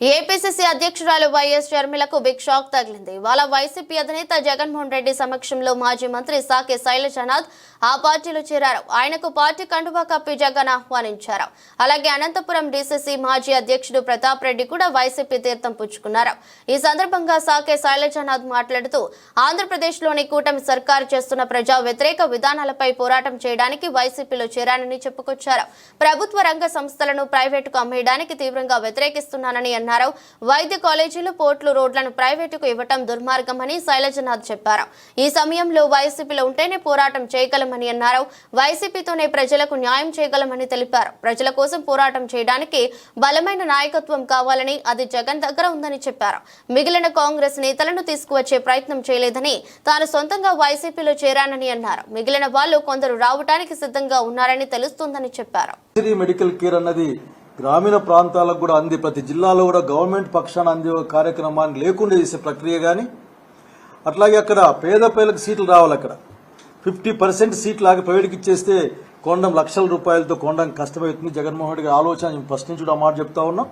APCC అధ్యక్షురాలు YS షర్మిలకు big shock తగిలింది. వాళ్ళ వైసీపీ అధినేత జగన్మోహన్ రెడ్డి సమక్షంలో మాజీ మంత్రి సాకే శైలజనాథ్ ఆ పార్టీలో చేరారు. ఆయనకు పార్టీ కండువా కప్పి జగన్ ఆహ్వానించారు. అలాగే అనంతపురం డీసీసీ మాజీ అధ్యక్షుడు ప్రతాప్ రెడ్డి కూడా వైసీపీ తీర్థం పుచ్చుకున్నారు. ఈ సందర్భంగా సాకే శైలజనాథ్ మాట్లాడుతూ ఆంధ్రప్రదేశ్లోని కూటమి సర్కారు చేస్తున్న ప్రజా వ్యతిరేక విధానాలపై పోరాటం చేయడానికి వైసీపీలో చేరానని చెప్పుకొచ్చారు. ప్రభుత్వ రంగ సంస్థలను ప్రైవేటుకు అమ్మేయడానికి తీవ్రంగా వ్యతిరేకిస్తున్నానని అన్నారు. వైద్య కాలేజీలు పోర్టులు రోడ్లను ప్రైవేటుకు ఇవ్వటం దుర్మార్గమని శైలజనాథ్ చెప్పారు. ఈ సమయంలో వైసీపీలో ఉంటేనే పోరాటం చేయగలమని అన్నారు. వైసీపీతోనే ప్రజలకు న్యాయం చేయగలమని తెలిపారు. ప్రజల కోసం పోరాటం చేయడానికి బలమైన నాయకత్వం కావాలని అది జగన్ దగ్గర ఉందని చెప్పారు. మిగిలిన కాంగ్రెస్ నేతలను తీసుకువచ్చే ప్రయత్నం చేయలేదని తాను సొంతంగా వైసీపీలో చేరానని అన్నారు. మిగిలిన వాళ్ళు కొందరు రావటానికి సిద్ధంగా ఉన్నారని తెలుస్తుందని చెప్పారు. మెడికల్ కేర్ అన్నది గ్రామీణ ప్రాంతాలకు కూడా అంది. ప్రతి జిల్లాలో కూడా గవర్నమెంట్ పక్షాన అందే ఒక కార్యక్రమాన్ని లేకుండా చేసే ప్రక్రియ కానీ అట్లాగే అక్కడ పేద పేదలకు సీట్లు రావాలి అక్కడ. ఫిఫ్టీ పర్సెంట్ సీట్లు ఆగి ప్రైవేట్కి ఇచ్చేస్తే కొండం లక్షల రూపాయలతో కొండం కష్టమవుతుంది. జగన్మోహన్ రెడ్డి గారి ఆలోచన నేను ఫస్ట్ నుంచి కూడా ఆ మాట చెప్తా ఉన్నాం.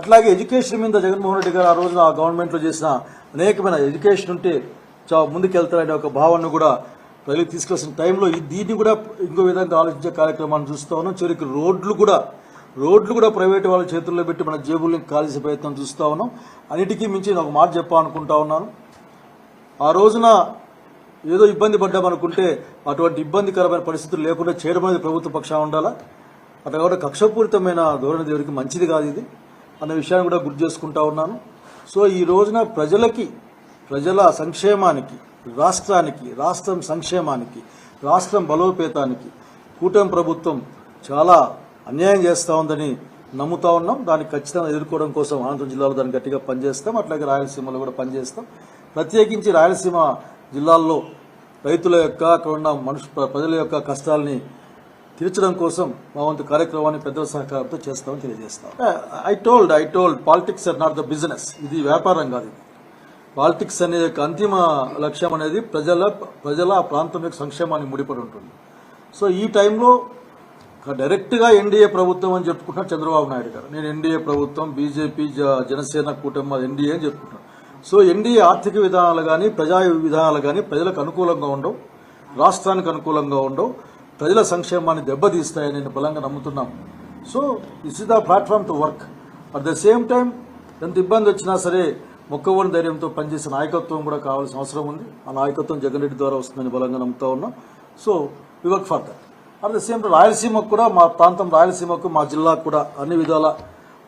అట్లాగే ఎడ్యుకేషన్ మీద జగన్మోహన్ రెడ్డి గారు ఆ రోజున ఆ గవర్నమెంట్లో చేసిన అనేకమైన ఎడ్యుకేషన్ ఉంటే చా ముందుకెళ్తారనే ఒక భావనను కూడా ప్రజలకు తీసుకొచ్చిన టైంలో ఈ దీన్ని కూడా ఇంకో విధంగా ఆలోచించే కార్యక్రమాన్ని చూస్తా ఉన్నాం. చివరికి రోడ్లు కూడా రోడ్లు కూడా ప్రైవేట్ వాళ్ళ చేతుల్లో పెట్టి మన జేబుల్ని కాల్చే ప్రయత్నం చూస్తూ ఉన్నాం. అన్నిటికీ మించి నేను ఒక మాట చెప్పాలనుకుంటా ఉన్నాను. ఆ రోజున ఏదో ఇబ్బంది పడ్డామనుకుంటే అటువంటి ఇబ్బందికరమైన పరిస్థితులు లేకుండా చేయడం అనేది ప్రభుత్వ పక్షాన ఉండాలా? అట్లా కూడా కక్షపూరితమైన ధోరణి దేవుడికి మంచిది కాదు ఇది అన్న విషయాన్ని కూడా గుర్తు చేసుకుంటా ఉన్నాను. సో ఈ రోజున ప్రజలకి ప్రజల సంక్షేమానికి రాష్ట్రానికి రాష్ట్రం సంక్షేమానికి రాష్ట్రం బలోపేతానికి కూటమి ప్రభుత్వం చాలా అన్యాయం చేస్తూ ఉందని నమ్ముతా ఉన్నాం. దాన్ని ఖచ్చితంగా ఎదుర్కోవడం కోసం అనంతపురం జిల్లాలో దాన్ని గట్టిగా పనిచేస్తాం. అట్లాగే రాయలసీమలో కూడా పనిచేస్తాం. ప్రత్యేకించి రాయలసీమ జిల్లాల్లో రైతుల యొక్క అక్కడ ఉన్న మనుషు ప్రజల యొక్క కష్టాలని తీర్చడం కోసం మా వంతు కార్యక్రమాన్ని పెద్దల సహకారంతో చేస్తామని తెలియజేస్తాం. I told I told politics are not the business ఇది వ్యాపారం కాదు పాలిటిక్స్ అనే యొక్క అంతిమ లక్ష్యం అనేది ప్రజల ప్రజల ఆ ప్రాంతం యొక్క సంక్షేమాన్ని ముడిపడి ఉంటుంది. సో ఈ టైంలో డైరెక్ట్గా ఎన్డీఏ ప్రభుత్వం అని చెప్పుకుంటున్నారు చంద్రబాబు నాయుడు గారు. నేను ఎన్డీఏ ప్రభుత్వం బీజేపీ జనసేన కూటమి ఎన్డీఏ అని చెప్పుకుంటున్నాను. సో ఎన్డీఏ ఆర్థిక విధానాలు కానీ ప్రజా విధానాలు కానీ ప్రజలకు అనుకూలంగా ఉండవు రాష్ట్రానికి అనుకూలంగా ఉండవు ప్రజల సంక్షేమాన్ని దెబ్బతీస్తాయని నేను బలంగా నమ్ముతున్నాం. So this is the platform to work at the same time ఎంత ఇబ్బంది వచ్చినా సరే మొక్కవని ధైర్యంతో పనిచేసే నాయకత్వం కూడా కావాల్సిన అవసరం ఉంది. ఆ నాయకత్వం జగన్ రెడ్డి ద్వారా వస్తుందని బలంగా నమ్ముతా ఉన్నాం. So we work for that at the same time రాయలసీమకు కూడా మా ప్రాంతం రాయలసీమకు మా జిల్లాకు కూడా అన్ని విధాల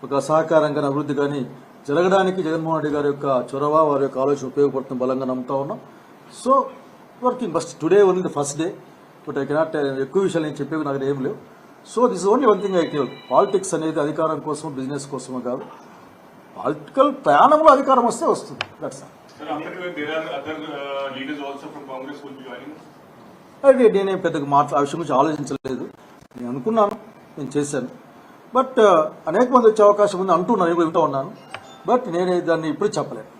ఒక సహకారం కానీ అభివృద్ధి కానీ జరగడానికి జగన్మోహన్ రెడ్డి గారి యొక్క చొరవ వారి యొక్క ఆలోచన ఉపయోగపడుతుంది బలంగా నమ్ముతా ఉన్నాం. So working first today only the first day but I cannot ఎక్కువ విషయాలు నేను చెప్పేవి నాకు ఏం లేవు. So this only one thing I tell politics అనేది అధికారం కోసం బిజినెస్ కోసమో కాదు. పాలిటికల్ ప్రయాణంలో అధికారం వస్తే వస్తుంది. దట్స్ నేను పెద్దగా మాట్లా ఆ విషయం గురించి ఆలోచించలేదు. నేను అనుకున్నాను నేను చేశాను. బట్ అనేక మంది వచ్చే అవకాశం ఉంది అంటున్నాను నేను కూడా వింటూ ఉన్నాను. బట్ నేను దాన్ని ఇప్పుడు చెప్పలేను.